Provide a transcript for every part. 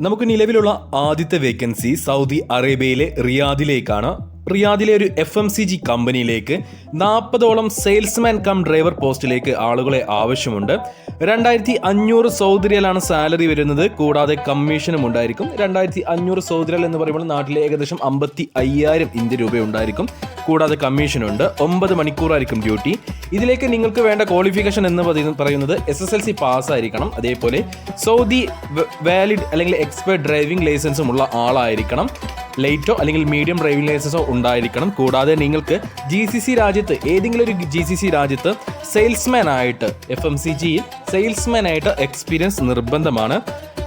നമുക്ക് നിലവിലുള്ള ആദ്യത്തെ വേക്കൻസി സൗദി അറേബ്യയിലെ റിയാദിലേക്കാണ്. റിയാദിലെ ഒരു എഫ് എം സി ജി കമ്പനിയിലേക്ക് നാൽപ്പതോളം സെയിൽസ്മാൻ കം ഡ്രൈവർ പോസ്റ്റിലേക്ക് ആളുകളെ ആവശ്യമുണ്ട്. രണ്ടായിരത്തി അഞ്ഞൂറ് സൗദി റിയലാണ് സാലറി വരുന്നത്. കൂടാതെ കമ്മീഷനും ഉണ്ടായിരിക്കും. രണ്ടായിരത്തി അഞ്ഞൂറ് സൗദി റിയൽ എന്ന് പറയുമ്പോൾ നാട്ടിലെ ഏകദേശം അമ്പത്തി അയ്യായിരം ഇന്ത്യ രൂപ ഉണ്ടായിരിക്കും. കൂടാതെ കമ്മീഷനുണ്ട്. ഒമ്പത് മണിക്കൂറായിരിക്കും ഡ്യൂട്ടി. ഇതിലേക്ക് നിങ്ങൾക്ക് വേണ്ട ക്വാളിഫിക്കേഷൻ എന്ന് പറയുന്നത് എസ് എസ് എൽ സി പാസ്സായിരിക്കണം. അതേപോലെ സൗദി വാലിഡ് അല്ലെങ്കിൽ എക്സ്പേർട്ട് ഡ്രൈവിംഗ് ലൈസൻസും ഉള്ള ആളായിരിക്കണം. ലൈറ്റോ അല്ലെങ്കിൽ മീഡിയം ഡ്രൈവിംഗ് ലൈസൻസോ ഉണ്ടായിരിക്കണം. കൂടാതെ നിങ്ങൾക്ക് ജി സി സി രാജ്യത്ത് ഏതെങ്കിലും ഒരു ജി സി സി രാജ്യത്ത് സെയിൽസ്മാൻ ആയിട്ട് എഫ് എം സി ജിയിൽ സെയിൽസ്മാൻ ആയിട്ട് എക്സ്പീരിയൻസ് നിർബന്ധമാണ്.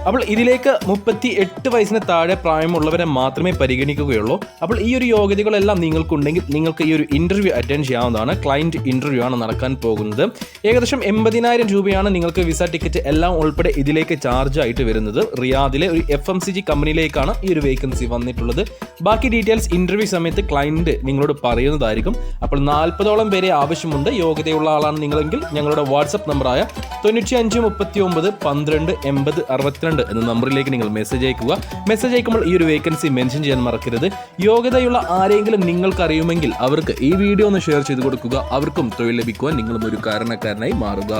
അപ്പോൾ ഇതിലേക്ക് മുപ്പത്തി എട്ട് വയസ്സിന് താഴെ പ്രായമുള്ളവരെ മാത്രമേ പരിഗണിക്കുകയുള്ളൂ. അപ്പോൾ ഈ ഒരു യോഗ്യതകളെല്ലാം നിങ്ങൾക്കുണ്ടെങ്കിൽ നിങ്ങൾക്ക് ഈ ഒരു ഇന്റർവ്യൂ അറ്റൻഡ് ചെയ്യാവുന്നതാണ്. ക്ലയന്റ് ഇന്റർവ്യൂ ആണ് നടക്കാൻ പോകുന്നത്. ഏകദേശം എൺപതിനായിരം രൂപയാണ് നിങ്ങൾക്ക് വിസ ടിക്കറ്റ് എല്ലാം ഉൾപ്പെടെ ഇതിലേക്ക് ചാർജ് ആയിട്ട് വരുന്നത്. റിയാദിലെ ഒരു എഫ് എം സി ജി കമ്പനിയിലേക്കാണ് ഈ ഒരു വേക്കൻസി വന്നിട്ടുള്ളത്. ബാക്കി ഡീറ്റെയിൽസ് ഇന്റർവ്യൂ സമയത്ത് ക്ലയന്റ് നിങ്ങളോട് പറയുന്നതായിരിക്കും. അപ്പോൾ നാൽപ്പതോളം പേരെ ആവശ്യമുണ്ട്. യോഗ്യതയുള്ള ആളാണ് നിങ്ങളെങ്കിൽ ഞങ്ങളുടെ വാട്സപ്പ് നമ്പറായ തൊണ്ണൂറ്റി അഞ്ച് മുപ്പത്തി ഒമ്പത് പന്ത്രണ്ട് എൺപത് അറുപത്തിരണ്ട് എന്ന നമ്പറിലേക്ക് നിങ്ങൾ മെസ്സേജ് അയക്കുക. മെസ്സേജ് അയക്കുമ്പോൾ ഈ ഒരു വേക്കൻസി മെൻഷൻ ചെയ്യാൻ മറക്കരുത്. യോഗ്യതയുള്ള ആരെങ്കിലും നിങ്ങൾക്ക് അറിയുമെങ്കിൽ അവർക്ക് ഈ വീഡിയോ ഒന്ന് ഷെയർ ചെയ്ത് കൊടുക്കുക. അവർക്കും തൊഴിൽ ലഭിക്കുവാൻ നിങ്ങളും ഒരു കാരണക്കാരനായി മാറുക.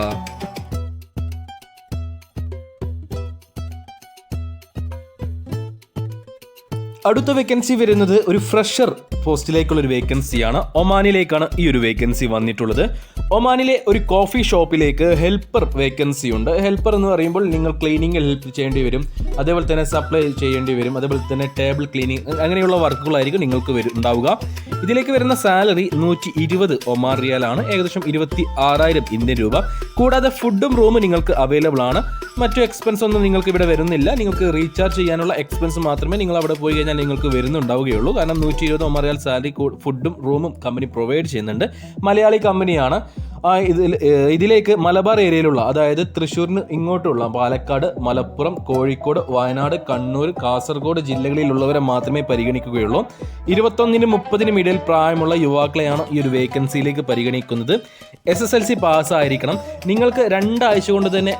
അടുത്ത വേക്കൻസി വരുന്നത് ഒരു ഫ്രഷർ പോസ്റ്റിലേക്കുള്ള ഒരു വേക്കൻസിയാണ് ഒമാനിലേക്കാണ് ഈ ഒരു വേക്കൻസി വന്നിട്ടുള്ളത്. ഒമാനിലെ ഒരു കോഫി ഷോപ്പിലേക്ക് ഹെൽപ്പർ വേക്കൻസി ഉണ്ട്. ഹെൽപ്പർ എന്ന് പറയുമ്പോൾ നിങ്ങൾ ക്ലീനിങ്ങിൽ ഹെൽപ്പ് ചെയ്യേണ്ടി വരും. അതേപോലെ തന്നെ സപ്ലൈ ചെയ്യേണ്ടി വരും. അതേപോലെ തന്നെ ടേബിൾ ക്ലീനിങ് അങ്ങനെയുള്ള വർക്കുകളായിരിക്കും നിങ്ങൾക്ക് വരും ഉണ്ടാവുക. ഇതിലേക്ക് വരുന്ന സാലറി നൂറ്റി ഇരുപത് ഒമാൻ റിയാലാണ്. ഏകദേശം ഇരുപത്തി ആറായിരം ഇന്ത്യൻ രൂപ. കൂടാതെ ഫുഡും റൂമും നിങ്ങൾക്ക് അവൈലബിൾ ആണ്. മറ്റു എക്സ്പെൻസ് ഒന്നും നിങ്ങൾക്ക് ഇവിടെ വരുന്നില്ല. നിങ്ങൾക്ക് റീചാർജ് ചെയ്യാനുള്ള എക്സ്പെൻസ് മാത്രമേ നിങ്ങൾ അവിടെ പോയി കഴിഞ്ഞാൽ നിങ്ങൾക്ക് വരുന്നുണ്ടാവുകയുള്ളൂ. കാരണം നൂറ്റി ഇരുപത് ഒമറിയാൽ സാലറി ഫുഡും റൂമും കമ്പനി പ്രൊവൈഡ് ചെയ്യുന്നുണ്ട്. മലയാളി കമ്പനിയാണ് ആ, ഇതിൽ ഇതിലേക്ക് മലബാർ ഏരിയയിലുള്ള അതായത് തൃശ്ശൂരിന് ഇങ്ങോട്ടുള്ള പാലക്കാട് മലപ്പുറം കോഴിക്കോട് വയനാട് കണ്ണൂർ കാസർഗോഡ് ജില്ലകളിലുള്ളവരെ മാത്രമേ പരിഗണിക്കുകയുള്ളൂ. ഇരുപത്തൊന്നിനും മുപ്പതിനും ഇടയിൽ പ്രായമുള്ള യുവാക്കളെയാണ് ഈ ഒരു വേക്കൻസിയിലേക്ക് പരിഗണിക്കുന്നത്. എസ് എസ് എൽ സി പാസ്സായിരിക്കണം. നിങ്ങൾക്ക് രണ്ടാഴ്ച കൊണ്ട് തന്നെ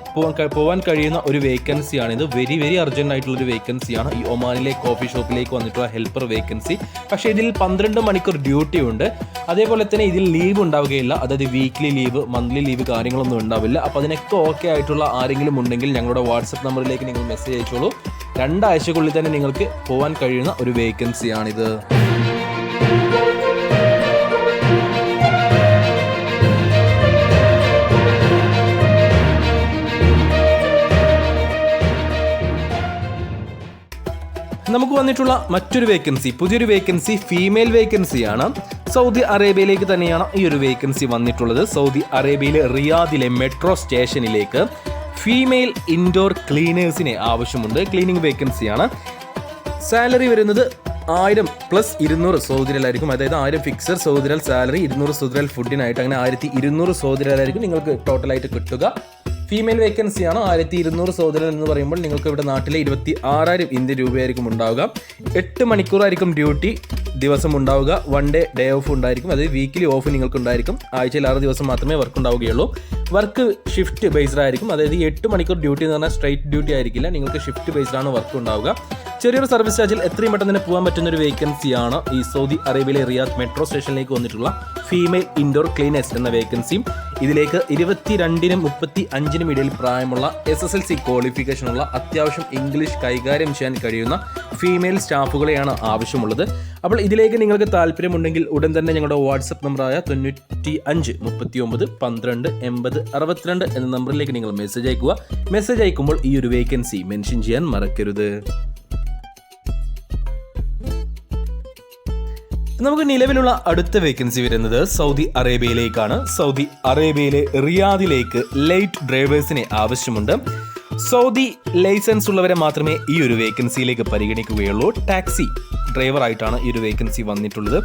പോവാൻ കഴിയുന്ന ഒരു വേക്കൻസിയാണ് ഇത് വെരി വെരി അർജന്റ് ആയിട്ടുള്ള ഒരു വേക്കൻസിയാണ്. ഈ ഒമാനിലെ കോഫി ഷോപ്പിലേക്ക് വന്നിട്ടുള്ള ഹെൽപ്പർ വേക്കൻസി. പക്ഷേ ഇതിൽ പന്ത്രണ്ട് മണിക്കൂർ ഡ്യൂട്ടി ഉണ്ട് അതേപോലെ തന്നെ ഇതിൽ ലീവ് ഉണ്ടാവുകയില്ല. അതായത് വീക്ക്ലി ലീവ് മന്ത്ലി ലീവ് കാര്യങ്ങളൊന്നും ഉണ്ടാവില്ല. അപ്പോൾ അതിനൊക്കെ ഓക്കെ ആയിട്ടുള്ള ആരെങ്കിലും ഉണ്ടെങ്കിൽ ഞങ്ങളുടെ വാട്സപ്പ് നമ്പറിലേക്ക് നിങ്ങൾ മെസ്സേജ് അയച്ചോളൂ. രണ്ടാഴ്ചക്കുള്ളിൽ തന്നെ നിങ്ങൾക്ക് പോകാൻ കഴിയുന്ന ഒരു വേക്കൻസിയാണിത് നമുക്ക് വന്നിട്ടുള്ള മറ്റൊരു വേക്കൻസി പുതിയൊരു വേക്കൻസി ഫീമെയിൽ വേക്കൻസിയാണ് സൗദി അറേബ്യയിലേക്ക് തന്നെയാണ് ഈ ഒരു വേക്കൻസി വന്നിട്ടുള്ളത്. സൗദി അറേബ്യയിലെ റിയാദിലെ മെട്രോ സ്റ്റേഷനിലേക്ക് ഫീമെയിൽ ഇൻഡോർ ക്ലീനേഴ്സിനെ ആവശ്യമുണ്ട്. ക്ലീനിങ് വേക്കൻസിയാണ് സാലറി വരുന്നത് ആയിരം പ്ലസ് ഇരുന്നൂറ് സൗദിരലായിരിക്കും. അതായത് ആയിരം ഫിക്സഡ് സൗദിരൽ സാലറി ഇരുന്നൂറ് സൗദിരൽ ഫുഡിനായിട്ട് അങ്ങനെ ആയിരത്തി ഇരുന്നൂറ് സൗദിരലായിരിക്കും നിങ്ങൾക്ക് ടോട്ടലായിട്ട് കിട്ടുക. ഫീമെയിൽ വേക്കൻസിയാണ് ആയിരത്തി ഇരുന്നൂറ് സഹോദരൻ എന്ന് പറയുമ്പോൾ നിങ്ങൾക്ക് ഇവിടെ നാട്ടിലെ ഇരുപത്തി ആറായിരം ഇന്ത്യൻ രൂപയായിരിക്കും ഉണ്ടാവുക. എട്ട് മണിക്കൂറായിരിക്കും ഡ്യൂട്ടി ദിവസം ഉണ്ടാവുക. വൺ ഡേ ഡേ ഓഫ് ഉണ്ടായിരിക്കും. അതായത് വീക്കിലി ഓഫ് നിങ്ങൾക്ക് ഉണ്ടായിരിക്കും ആഴ്ചയിൽ ആറ് ദിവസം മാത്രമേ വർക്ക് ഉണ്ടാവുകയുള്ളൂ. വർക്ക് ഷിഫ്റ്റ് ബേസ്ഡ് ആയിരിക്കും. അതായത് എട്ട് മണിക്കൂർ ഡ്യൂട്ടി എന്ന് പറഞ്ഞാൽ സ്ട്രൈറ്റ് ഡ്യൂട്ടി ആയിരിക്കില്ല. നിങ്ങൾക്ക് ഷിഫ്റ്റ് ബേസ്ഡ് ആണ് വർക്ക് ഉണ്ടാവുക. ചെറിയൊരു സർവീസ് ചാർജിൽ എത്രയും പെട്ടെന്ന് തന്നെ പോകാൻ പറ്റുന്ന ഒരു വേക്കൻസിയാണ് ഈ സൗദി അറേബ്യയിലെ റിയാദ് മെട്രോ സ്റ്റേഷനിലേക്ക് വന്നിട്ടുള്ള ഫീമെയിൽ ഇൻഡോർ ക്ലീനേഴ്സ് എന്ന വേക്കൻസിയും ഇതിലേക്ക് ഇരുപത്തിരണ്ടിനും മുപ്പത്തി അഞ്ചിനും ഇടയിൽ പ്രായമുള്ള എസ് എസ് എൽ സി ക്വാളിഫിക്കേഷനുള്ള അത്യാവശ്യം ഇംഗ്ലീഷ് കൈകാര്യം ചെയ്യാൻ കഴിയുന്ന ഫീമെയിൽ സ്റ്റാഫുകളെയാണ് ആവശ്യമുള്ളത്. അപ്പോൾ ഇതിലേക്ക് നിങ്ങൾക്ക് താല്പര്യമുണ്ടെങ്കിൽ ഉടൻ തന്നെ ഞങ്ങളുടെ വാട്സപ്പ് നമ്പറായ തൊണ്ണൂറ്റി അഞ്ച് മുപ്പത്തി ഒമ്പത് പന്ത്രണ്ട് എൺപത് അറുപത്തിരണ്ട് എന്ന നമ്പറിലേക്ക് നിങ്ങൾ മെസ്സേജ് അയക്കുക. മെസ്സേജ് അയക്കുമ്പോൾ ഈ ഒരു വേക്കൻസി മെൻഷൻ ചെയ്യാൻ മറക്കരുത്. നമുക്ക് നിലവിലുള്ള അടുത്ത വേക്കൻസി വരുന്നത് സൗദി അറേബ്യയിലേക്കാണ്. സൗദി അറേബ്യയിലെ റിയാദിലേക്ക് ലൈറ്റ് ഡ്രൈവേഴ്സിനെ ആവശ്യമുണ്ട്. സൗദി ലൈസൻസ് ഉള്ളവരെ മാത്രമേ ഈ ഒരു വേക്കൻസിയിലേക്ക് പരിഗണിക്കുകയുള്ളൂ. ടാക്സി ഡ്രൈവർ ആയിട്ടാണ് ഈ ഒരു വേക്കൻസി വന്നിട്ടുള്ളത്.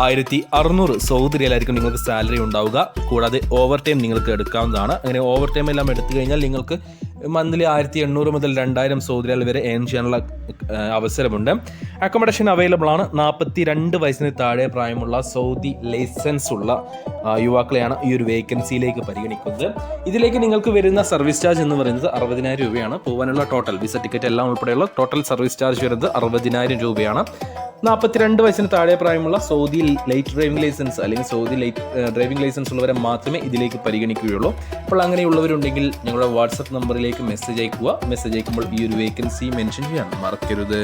ആയിരത്തി അറുന്നൂറ് സൗദി റിയലായിരിക്കും നിങ്ങൾക്ക് സാലറി ഉണ്ടാവുക. കൂടാതെ ഓവർ ടൈം നിങ്ങൾക്ക് എടുക്കാവുന്നതാണ്. അങ്ങനെ ഓവർ ടൈം എല്ലാം എടുത്തു കഴിഞ്ഞാൽ നിങ്ങൾക്ക് മന്ത്ലി ആയിരത്തി എണ്ണൂറ് മുതൽ രണ്ടായിരം സൗദി വരെ ഏൺ ചെയ്യാനുള്ള അവസരമുണ്ട്. അക്കോമഡേഷൻ അവൈലബിൾ ആണ്. നാൽപ്പത്തി രണ്ട് വയസ്സിന് താഴെ പ്രായമുള്ള സൗദി ലൈസൻസ് ഉള്ള യുവാക്കളെയാണ് ഈ ഒരു വേക്കൻസിയിലേക്ക് പരിഗണിക്കുന്നത്. ഇതിലേക്ക് നിങ്ങൾക്ക് വരുന്ന സർവീസ് ചാർജ് എന്ന് പറയുന്നത് അറുപതിനായിരം രൂപയാണ്. പോകാനുള്ള ടോട്ടൽ വിസ ടിക്കറ്റ് എല്ലാം ഉൾപ്പെടെയുള്ള ടോട്ടൽ സർവീസ് ചാർജ് വരുന്നത് അറുപതിനായിരം രൂപയാണ്. നാൽപ്പത്തിരണ്ട് വയസ്സിന് താഴെ പ്രായമുള്ള സൗദി ലൈറ്റ് ഡ്രൈവിംഗ് ലൈസൻസ് അല്ലെങ്കിൽ സൗദി ലൈറ്റ് ഡ്രൈവിംഗ് ലൈസൻസ് ഉള്ളവരെ മാത്രമേ ഇതിലേക്ക് പരിഗണിക്കുകയുള്ളൂ. അപ്പോൾ അങ്ങനെയുള്ളവരുണ്ടെങ്കിൽ ഞങ്ങളുടെ വാട്സപ്പ് നമ്പറിലേക്ക് മെസ്സേജ് അയക്കുക. മെസ്സേജ് അയക്കുമ്പോൾ ഈ ഒരു വേക്കൻസി മെൻഷൻ ചെയ്യാൻ മറക്കരുത്.